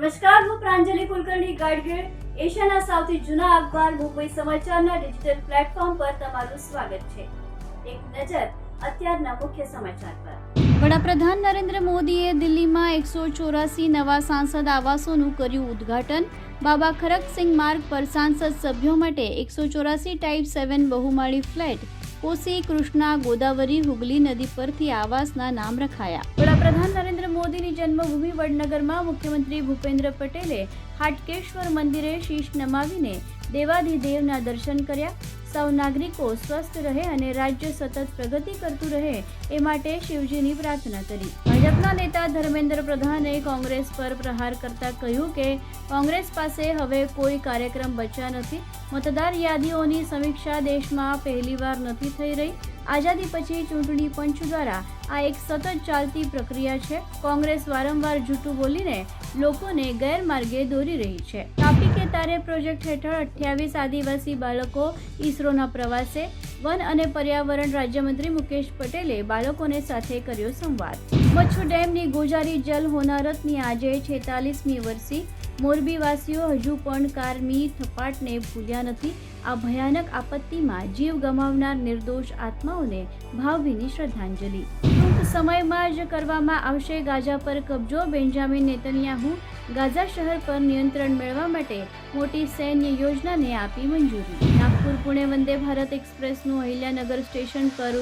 નમસ્કાર, હું પ્રાંજલિ કુલકર્ણી ગાઈડગેટ એશિયાના સૌથી જૂના અખબાર, મુંબઈ સમાચારના ડિજિટલ પ્લેટફોર્મ પર તમારું સ્વાગત છે. એક નજર અત્યારના મુખ્ય સમાચાર પર. વડાપ્રધાન નરેન્દ્ર મોદીએ દિલ્હીમાં એકસો ચોરાસી નવા સાંસદ આવાસોનું કર્યું ઉદ્ઘાટન. બાબા ખરકસિંહ માર્ગ પર સાંસદ સભ્યો માટે એકસો ચોરાસી ટાઈપ સેવન બહુમાળી ફ્લેટ. કોસી કૃષ્ણા, ગોદાવરી, હુગલી નદી પરથી આવાસના નામ રખાયા. વડાપ્રધાન નરેન્દ્ર મોદીની જન્મભૂમિ વડનગરમાં મુખ્યમંત્રી ભૂપેન્દ્ર પટેલે હાટકેશ્વર મંદિરે શીશ નમાવીને દેવાધિદેવના દર્શન કર્યા. સૌ નાગરિકો સ્વસ્થ રહે અને રાજ્ય સતત પ્રગતિ કરતું રહે એ માટે શિવજીની પ્રાર્થના કરી. ભાજપના નેતા ધર્મેન્દ્ર પ્રધાને કોંગ્રેસ પર પ્રહાર કરતા કહ્યું કે, કોંગ્રેસ પાસે હવે કોઈ કાર્યક્રમ બચ્યા નથી. મતદાર યાદીઓની સમીક્ષા દેશમાં પહેલીવાર નથી થઈ રહી. આઝાદી પછી ચૂંટણી પંચ દ્વારા આ એક સતત ચાલતી પ્રક્રિયા છે. કોંગ્રેસ વારંવાર જૂઠું બોલીને લોકોને ગેરમાર્ગે દોરી રહી છે. તાપી કે તારે પ્રોજેક્ટ હેઠળ અઠ્યાવીસ આદિવાસી બાળકો ઈસરોના પ્રવાસે. વન અને પર્યાવરણ રાજ્યમંત્રી મુકેશ પટેલે બાળકોને સાથે કર્યો સંવાદ. મચ્છુ ડેમની ગોજારી જલ હોનારતની આજે છેતાલીસમી વર્ષી. મોરબીવાસીઓ હજુ પણ કારમી થપાટને ભૂલ્યા નથી. આ ભયાનક આપત્તિમાં જીવ ગમાવનાર નિર્દોષ આત્માઓને ભાવભીની શ્રદ્ધાંજલિ. ટૂંક સમયમાં જ કરવામાં આવશે ગાઝા પર કબજો. બેન્જામિન નેતન્યાહુ ગાઝા શહેર પર નિયંત્રણ મેળવવા માટે મોટી સૈન્ય યોજનાને આપી મંજૂરી. નાગપુર પુણે વંદે ભારત એક્સપ્રેસનું અહિલ્યાનગર સ્ટેશન પર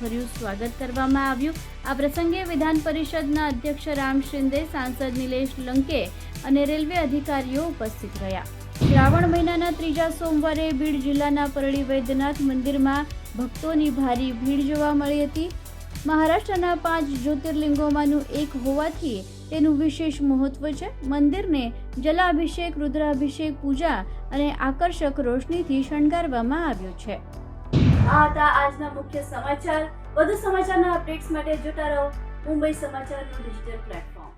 ભર્યું સ્વાગત કરવામાં આવ્યું. આ પ્રસંગે વિધાન પરિષદના અધ્યક્ષ રામ શિંદે, સાંસદ નિલેશ લંકે અને રેલવે અધિકારીઓ ઉપસ્થિત રહ્યા. શ્રાવણ મહિનાના ત્રીજા સોમવારે બીડ જિલ્લાના પરળી વૈદ્યનાથ મંદિરમાં ભક્તોની ભારી ભીડ જોવા મળી હતી. મહારાષ્ટ્રના પાંચ જ્યોતિર્લિંગોમાંનું એક હોવાથી તેનું વિશેષ મહત્વ છે. મંદિરને જલાભિષેક, રુદ્રાભિષેક, પૂજા અને આકર્ષક રોશનીથી શણગારવામાં આવ્યું છે. આ હતા આજના મુખ્ય સમાચાર. વધુ સમાચારના અપડેટ્સ માટે જોતા રહો મુંબઈ સમાચારનું ડિજિટલ પ્લેટફોર્મ.